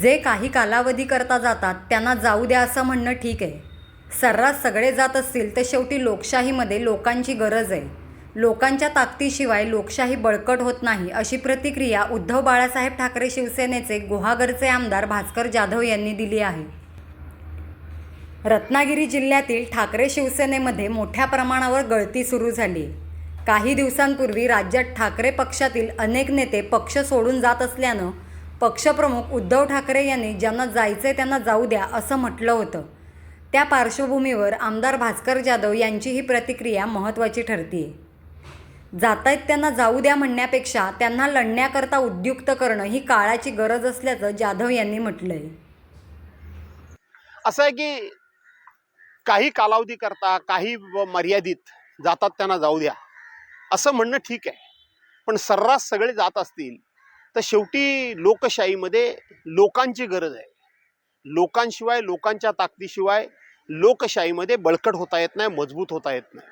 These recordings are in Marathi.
जे काही कालावधी करता जातात त्यांना जाऊ द्या असं म्हणणं ठीक आहे. सर्रास सगळे जात असतील तर शेवटी लोकशाहीमध्ये लोकांची गरज आहे. लोकांच्या ताकदीशिवाय लोकशाही बळकट होत नाही अशी प्रतिक्रिया उद्धव बाळासाहेब ठाकरे शिवसेनेचे गुहागरचे आमदार भास्कर जाधव यांनी दिली आहे. रत्नागिरी जिल्ह्यातील ठाकरे शिवसेनेमध्ये मोठ्या प्रमाणावर गळती सुरू झाली. काही दिवसांपूर्वी राज्यात ठाकरे पक्षातील अनेक नेते पक्ष सोडून जात असल्यानं पक्षप्रमुख उद्धव ठाकरे यांनी ज्यांना जायचंय त्यांना जाऊ द्या असं म्हटलं होतं. त्या पार्श्वभूमीवर आमदार भास्कर जाधव यांची ही प्रतिक्रिया महत्त्वाची ठरतीये. जातायत त्यांना जाऊ द्या म्हणण्यापेक्षा त्यांना लढण्याकरता उद्युक्त करणं ही काळाची गरज असल्याचं जाधव यांनी म्हटलंय. असं आहे की काही कालावधी करता काही व मर्यादित जातात त्यांना जाऊ द्या. असं म्हणणं ठीक आहे. पण सर्रास सगळे जात असतील तर शेवटी लोकशाहीमध्ये लोकांची गरज आहे. लोकांशिवाय लोकांच्या ताकदीशिवाय लोकशाहीमध्ये बळकट होता येत नाही मजबूत होता येत नाही.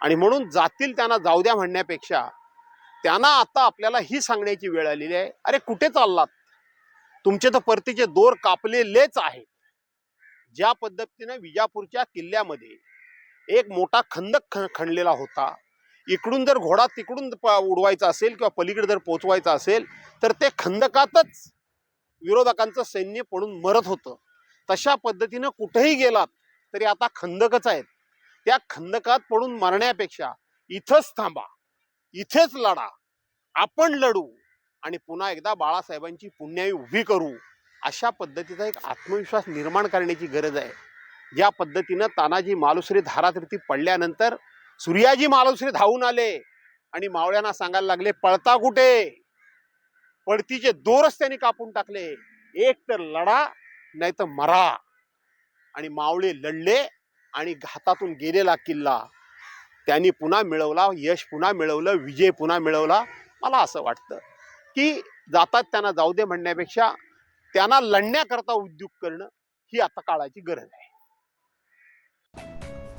आणि म्हणून जातील त्यांना जाऊ द्या म्हणण्यापेक्षा त्यांना आता आपल्याला ही सांगण्याची वेळ आलेली आहे अरे कुठे चाललात? तुमचे तर परतीचे दोर कापलेलेच आहेत. ज्या पद्धतीनं विजापूरच्या किल्ल्यामध्ये एक मोठा खंदक ख खणलेला होता इकडून जर घोडा तिकडून प- उडवायचा असेल किंवा पलीकडे जर पोचवायचा असेल तर ते खंदकातच विरोधकांचं सैन्य पडून मरत होतं. तशा पद्धतीनं कुठेही गेलात तरी आता खंदकच आहेत. त्या खंदकात पडून मरण्यापेक्षा इथंच थांबा इथेच लढा आपण लढू आणि पुन्हा एकदा बाळासाहेबांची पुण्याई उभी करू अशा पद्धतीचा एक आत्मविश्वास निर्माण करण्याची गरज आहे. ज्या पद्धतीनं तानाजी मालुसरे धारातीर्थी पडल्यानंतर सूर्याजी मालुसरे धावून आले आणि मावळ्यांना सांगायला लागले पळता कुठे? पळतीचे दोरच त्यांनी कापून टाकले. एक तर लढा नाही तर मरा. आणि मावळे लढले आणि घातातून गेलेला किल्ला. त्यांनी पुन्हा मिळवला यश पुन्हा मिळवलं विजय पुन्हा मिळवला. मला असं वाटतं की जातात त्यांना जाऊ दे म्हणण्यापेक्षा त्यांना लढण्याकरता उद्योग करणं ही आता काळाची गरज आहे.